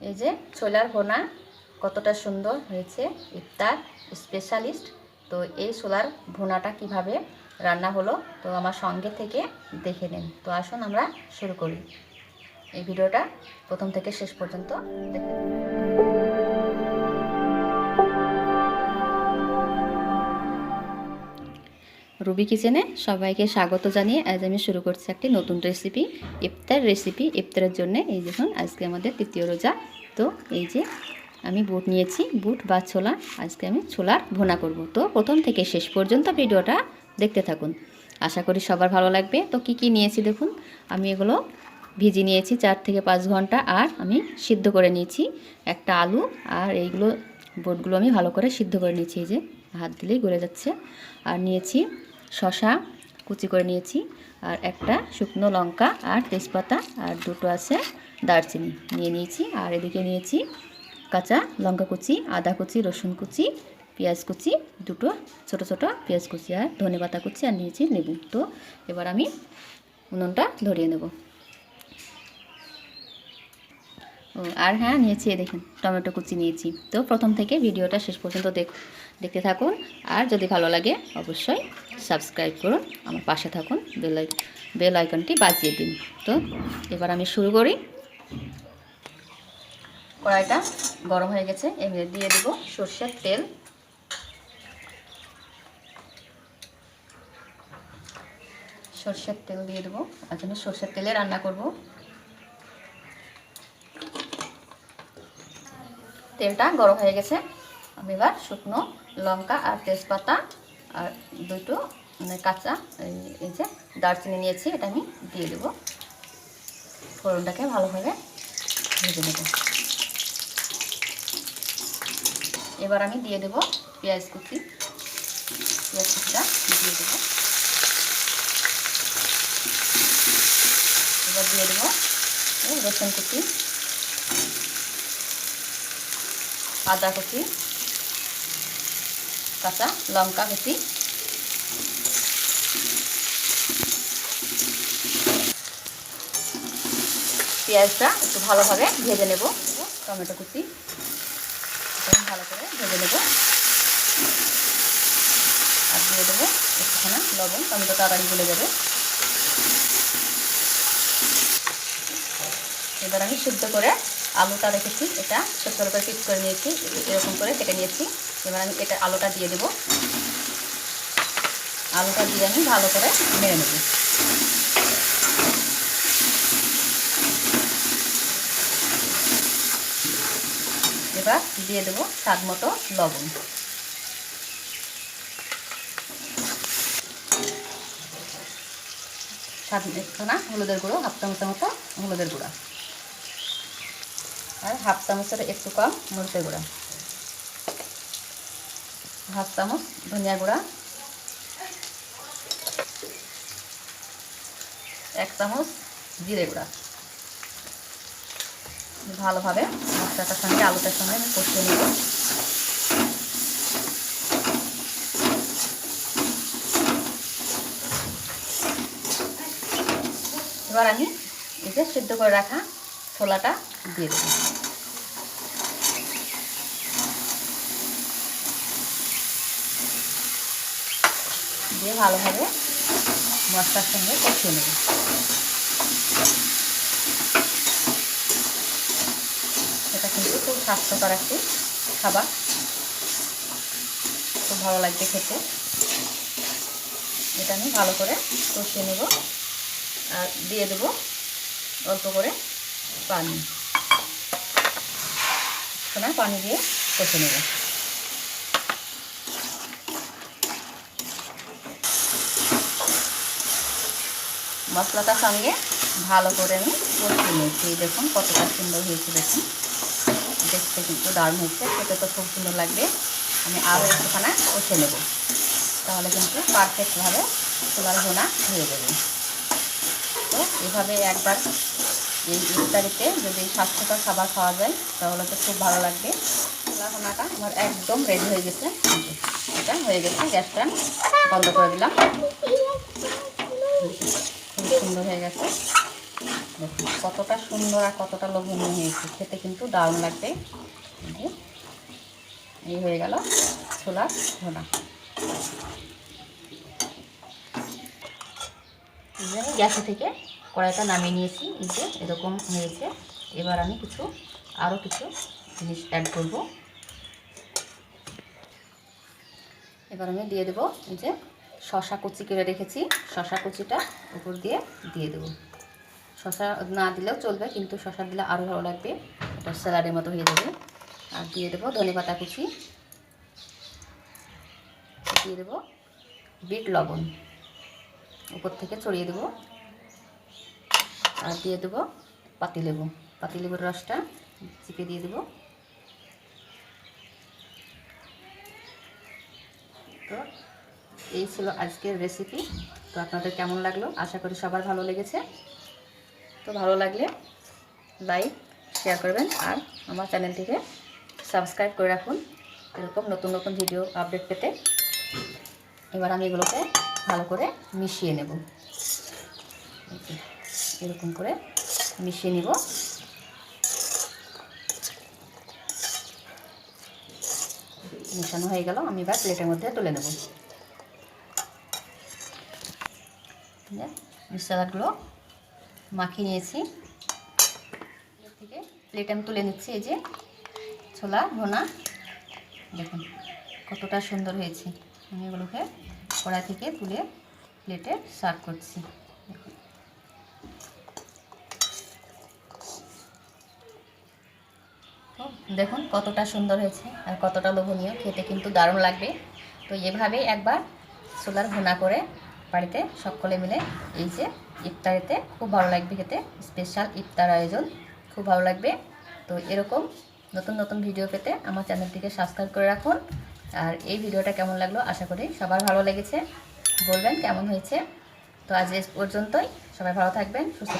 এই যে ছোলার ভোনা কতটা সুন্দর হয়েছে ইফতার স্পেশালিস্ট। তো এই ছোলার ভোনাটা কীভাবে রান্না হলো, তো আমার সঙ্গে থেকে দেখে নিন। তো আসুন আমরা শুরু করি। এই ভিডিওটা প্রথম থেকে শেষ পর্যন্ত দেখে রুবি কিচেনে সবাইকে স্বাগত জানিয়ে আজ আমি শুরু করছি একটি নতুন রেসিপি ইফতার রেসিপি ইফতারের জন্য। এই দেখুন, আজকে আমাদের তৃতীয় রোজা। তো এই যে আমি বুট নিয়েছি, বুট বা ছোলা। আজকে আমি ছোলার ভোনা করব। তো প্রথম থেকে শেষ পর্যন্ত ভিডিওটা দেখতে থাকুন। আশা করি সবার ভালো লাগবে। তো কি কি নিয়েছি দেখুন, আমি এগুলো ভিজি নিয়েছি চার থেকে পাঁচ ঘণ্টা, আর আমি সিদ্ধ করে নিয়েছি একটা আলু, আর এইগুলো বুটগুলো আমি ভালো করে সিদ্ধ করে নিয়েছি। এই যে হাত দিলেই গলে যাচ্ছে। আর নিয়েছি শশা কুচি করে নিয়েছি, আর একটা শুকনো লঙ্কা আর তেজপাতা, আর দুটো আছে দারচিনি নিয়ে নিয়েছি, আর এদিকে নিয়েছি কাঁচা লঙ্কা কুচি, আদা কুচি, রসুন কুচি, পেঁয়াজ কুচি, দুটো ছোট ছোট পেঁয়াজ কুচি, আর ধনে পাতা কুচি, আর নিয়েছি লেবু। তো এবার আমি উনুনটা ধরিয়ে নেব। ও, আর হ্যাঁ নিয়েছি দেখুন, টমেটো কুচি নিয়েছি। তো প্রথম থেকে ভিডিওটা শেষ পর্যন্ত দেখ দেখতে থাকুন। আর যদি ভালো লাগে, অবশ্যই সাবস্ক্রাইব করুন। আমার পাশে থাকুন। বেল বেল আইকনটি বাজিয়ে দিন। তো এবার আমি শুরু করি। কড়াইটা গরম হয়ে গেছে। এবার দিয়ে দেব সর্ষের তেল। সর্ষের তেল দিয়ে দেবো। আজ জন্য সর্ষের তেলে রান্না করব। তেলটা গরম হয়ে গেছে। আমি এবার শুকনো লঙ্কা আর তেজপাতা আর দুটো মানে কাঁচা, এই- যে দারচিনি নিয়েছি, এটা আমি দিয়ে দেবো। ফোড়নটাকে ভালোভাবে ভেজে নেব। এবার আমি দিয়ে দেব পেঁয়াজ কুচি। পেঁয়াজ কুচিটা দিয়ে দেবো। এবার দিয়ে দেবো রসুন কুচি, আদা কুচি। কাঁচা লঙ্কা কুচি পেঁয়াজটা একটু ভালোভাবে ভেজে নেব। টমেটো কুচি ভালো করে ভেজে নেব। আর দিয়ে দেবো একটুখানা লবণ টমেটো তাড়াতাড়ি গলে যাবে। এবার আমি সিদ্ধ করে আলুটা রেখেছি, এটা ছোট ছোট করে পিস করে নিয়েছি, এরকম করে কেটে নিয়েছি। এবার আমি এটা আলুটা দিয়ে দেবো। আলুটা দিয়ে আমি ভালো করে মেরে নেব। এবার দিয়ে দেবো স্বাদ মতো লবণ। স্বাদ না, হলুদের গুঁড়ো, হাফ চামচের মতো হলুদের গুঁড়া। আর হাফ চামচের একটু কম মরিচের গুঁড়া। হাফ চামচ ধনিয়া গুঁড়া। এক চামচ জিরে গুঁড়া। ভালোভাবে মশলাটার সঙ্গে, আলুটার সঙ্গে আমি কষিয়ে নেব। এবার আমি যে সিদ্ধ করে রাখা ছোলাটা দিয়ে দেবো। দিয়ে ভালোভাবে মশলার সঙ্গে কষিয়ে নেব। এটা কিন্তু খুব স্বাস্থ্যকর একটি খাবার। খুব ভালো লাগবে খেতে। এটা আমি ভালো করে কষিয়ে নেব আর দিয়ে দেবো অল্প করে পানি। পানি দিয়ে কষে নেব। মশলাটার সঙ্গে ভালো করে আমি কষিয়ে নিয়েছি। দেখুন কতটা সুন্দর হয়েছে, দেখুন। দেখতে কিন্তু দারুণ হচ্ছে খেতে তো খুব সুন্দর লাগবে। আমি আরও একটুখানা কষে নেব। তাহলে কিন্তু পারফেক্টভাবে ছোলার ভোনা হয়ে যাবে। তো এভাবে একবার এই ইফতারিতে যদি স্বাস্থ্যকর খাবার খাওয়া যায়, তাহলে তো খুব ভালো লাগবে। ভোনাটা আমার একদম রেডি হয়ে গেছে। এটা হয়ে গেছে, গ্যাসটা বন্ধ করে দিলাম। সুন্দর হয়ে গেছে। দেখুন, কতটা সুন্দর আর কতটা লোভনীয় হয়েছে। খেতে কিন্তু দারুণ লাগবে। এই হয়ে গেল ছোলার যে, আমি গ্যাসে থেকে কড়াইটা নামিয়ে নিয়েছি। এই যে, এরকম হয়েছে। এবার আমি কিছু আরও কিছু জিনিস অ্যাড করব। এবার আমি দিয়ে দেবো এই যে শশা কুচি করে রেখেছি। শশা কুচিটা উপর দিয়ে দিয়ে দেবো। শশা না দিলেও চলবে, কিন্তু শশা দিলে আরও ভালো লাগবে। এটা স্যালাডের মতো হয়ে যাবে। আর দিয়ে দেবো ধনে পাতা কুচি। দিয়ে দেবো বিট লবণ। উপর থেকে ছড়িয়ে দেবো। আর দিয়ে দেবো পাতিলেবু। পাতিলেবুর রসটা চিপে দিয়ে দেবো। তো এই ছিল আজকের রেসিপি তো আপনাদের কেমন লাগল? আশা করি সবার ভালো লেগেছে। তো ভালো লাগলে লাইক শেয়ার করবেন আর আমার চ্যানেলটিকে সাবস্ক্রাইব করে রাখুন। এরকম নতুন নতুন ভিডিও আপডেট পেতে। এবার আমি এগুলোকে ভালো করে মিশিয়ে নেব। এরকম করে মিশিয়ে নিব। মেশানো হয়ে গেল। আমি এবার প্লেটের মধ্যে তুলে নেব। মশলাগুলো মাখিয়ে নিয়েছি। থেকে প্লেট আমি তুলে নিচ্ছি, এই যে ছোলা ভোনা। দেখুন কতটা সুন্দর হয়েছে। আমি এগুলোকে কড়া থেকে তুলে প্লেটে সার্ভ করছি। দেখুন। দেখুন কতটা সুন্দর হয়েছে আর কতটা লোভনীয়, খেতে কিন্তু দারুণ লাগবে। তো এভাবেই একবার ছোলার ভুনা করে বাড়িতে সকলে মিলে এই যে ইফতারিতে খুব ভালো লাগবে খেতে। স্পেশাল ইফতার আয়োজন, খুব ভালো লাগবে। তো এরকম নতুন নতুন ভিডিও পেতে আমার চ্যানেলটিকে সাবস্ক্রাইব করে রাখুন। আর এই ভিডিওটা কেমন লাগল আশা করি সবার ভালো লেগেছে। বলবেন কেমন হয়েছে। তো আজ এ পর্যন্তই। সবাই ভালো থাকবেন, সুস্থ থাকবেন।